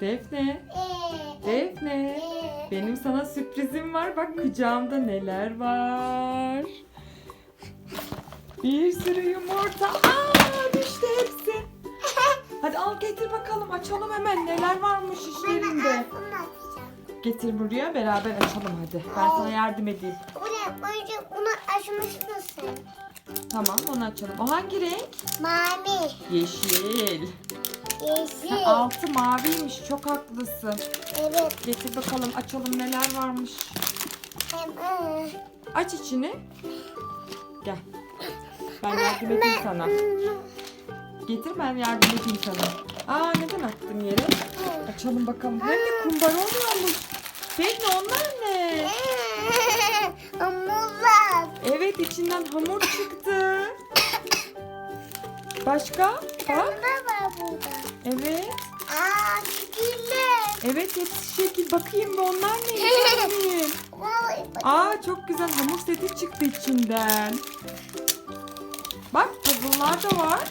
Defne, Defne. Benim sana sürprizim var. Bak kucağımda neler var. Bir sürü yumurta. Aa düştü hepsi. Hadi al getir bakalım açalım hemen neler varmış açacağım. Getir buraya beraber açalım hadi. Ben sana yardım edeyim. Bu ne? Önce bunu açmış mısın? Tamam onu açalım. O hangi renk? Mavi, Yeşil. Yeşil. Ha, altı maviymiş çok haklısın. Evet. Getir bakalım açalım neler varmış. Ee. Aç içini. Gel. Ben yardım edeyim sana. Getir ben yardım edeyim sana. Aa neden attın yere? Açalım bakalım. Hem de kumbara oluyormuş. Defne onlar ne? Muzlar. Evet içinden hamur çıktı. Başka? Bak. Var burada? Evet. Aa, çiçekler. Evet hepsi şekil. Bakayım bir onlar ne? Aa çok güzel hamur seti çıktı içinden. Bak puzzle'lar da var.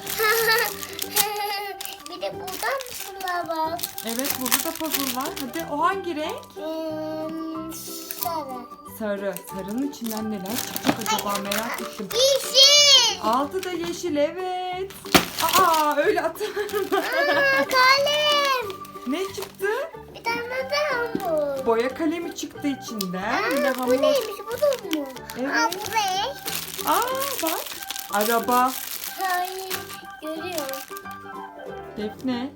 bir de buradan mısırlar var. Evet burada da puzzle var. Hadi o hangi renk? Hmm, sarı. Sarı. Sarının içinden neler çıkacak acaba merak ettim. Yeşil. Altı da yeşil evet. Aa öyle atarım. Aa, kalem. ne çıktı? Bir tane de hamur. Boya kalemi çıktı içinden. Aa, bu hamur. neymiş? Bu da mı? Evet. Aa, bu ne? Aa bak. Araba. Hayır. Görüyorum. Defne.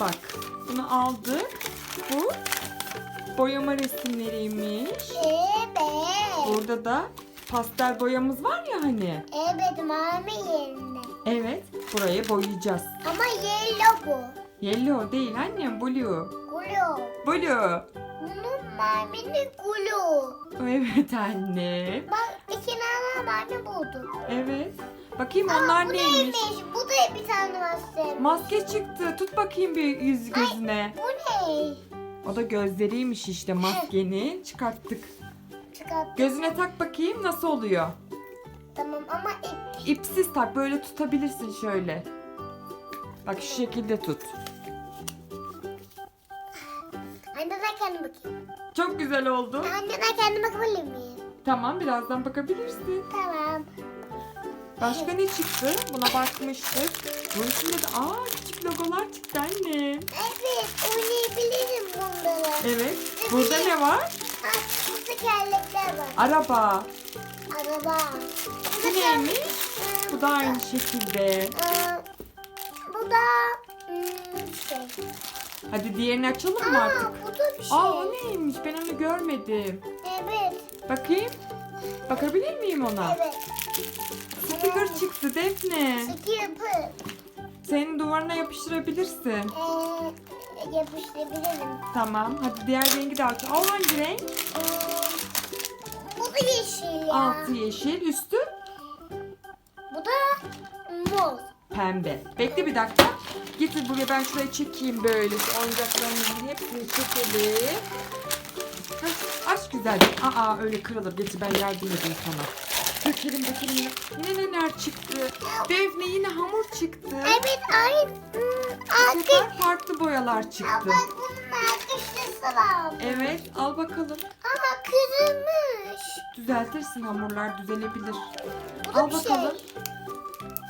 Bak. Bunu aldık. Bu boyama resimleriymiş. Evet. Burada da pastel boyamız var ya hani. Evet mavi yerine. Evet. Burayı boyayacağız. Ama yellow bu. Yellow değil annem. Blue. Blue. Blue. Bunun mavini blue. Evet anne. Bak iki tane mavi buldum. Evet. Bakayım Aa, onlar bu neymiş? Bu da bir tane maske. Maske çıktı. Tut bakayım bir yüz gözüne. Bu ne? O da gözleriymiş işte maskenin. Çıkarttık. Çıkart. Gözüne tak bakayım nasıl oluyor? Tamam ama ip. İpsiz tak böyle tutabilirsin şöyle. Bak şu şekilde tut. Anne ben kendim bakayım. Çok güzel oldu. Anne ben kendim bakabilir miyim? Tamam birazdan bakabilirsin. Tamam. Başka ne çıktı? Buna bakmıştık. Bunun içinde de aa küçük logolar çıktı annem. Evet oynayabilirim bunları. Evet. Burada ne var? Ha, bu tekerlekler var. Araba. Araba. Bu neymiş? Bu da aynı şekilde. Ee, bu da hmm, şey. Hadi diğerini açalım mı Aa, artık? bu da bir şey. Aa o neymiş? Ben onu görmedim. Evet. Bakayım. Bakabilir miyim ona? Evet. Sticker çıktı Defne. Yapı. Senin duvarına yapıştırabilirsin. Ee, yapıştırabilirim. Tamam. Hadi diğer rengi de aç. O hangi renk? Hmm, bu da yeşil ya. Altı yeşil, üstü pembe. Bekle bir dakika. Getir buraya ben şurayı çekeyim böyle. Oyuncaklarımızın hepsini çekelim. Hah, aç güzel. Aa öyle kırılır. Getir ben yardım edeyim sana. Dökelim dökelim. Yine neler çıktı? Defne yine hamur çıktı. Evet ay. Hmm, Bu sefer farklı boyalar çıktı. bak bunun arkadaşlısı var. Evet al bakalım. Ama kırılmış. Düzeltirsin hamurlar düzelebilir. Bu da Al bir bakalım.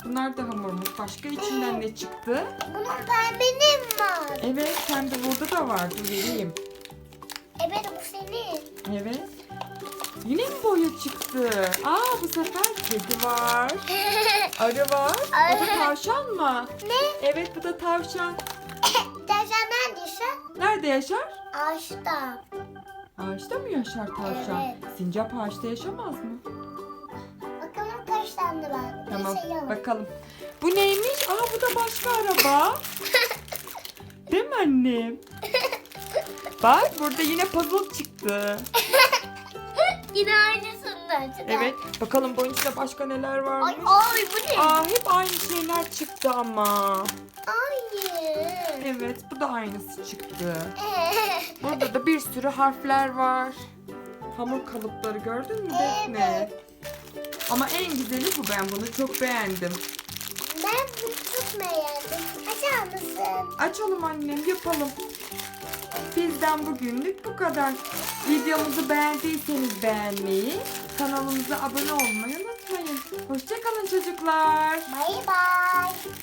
Bunlar da hamurmuş. Başka içinden ne çıktı? Bunun pembenin var. Evet sen de burada da var. Dur vereyim. Evet bu senin. Evet. Yine mi boya çıktı? Aa bu sefer kedi var. Arı var. O da tavşan mı? ne? Evet bu da tavşan. Tavşan neredeyse? Nerede yaşar? Ağaçta. Ağaçta mı yaşar tavşan? Evet. Sincap ağaçta yaşamaz mı? Bakalım kaç tane var. Tamam şey bakalım. Bu neymiş? Aa bu da başka araba. Değil mi annem? Bak burada yine puzzle çıktı. Yine aynısından çıktı. Evet. Bakalım bunun içinde başka neler Ay varmış. ay bu ne? Aa hep aynı şeyler çıktı ama. Hayır. Evet bu da aynısı çıktı. Evet. Burada da bir sürü harfler var. Hamur kalıpları gördün mü Defne? Ama en güzeli bu ben bunu çok beğendim. Ben bunu çok beğendim. Açar mısın? Açalım annem yapalım. Bizden bugünlük bu kadar. Videomuzu beğendiyseniz beğenmeyi, kanalımıza abone olmayı unutmayın. Hoşçakalın çocuklar. Bay bay.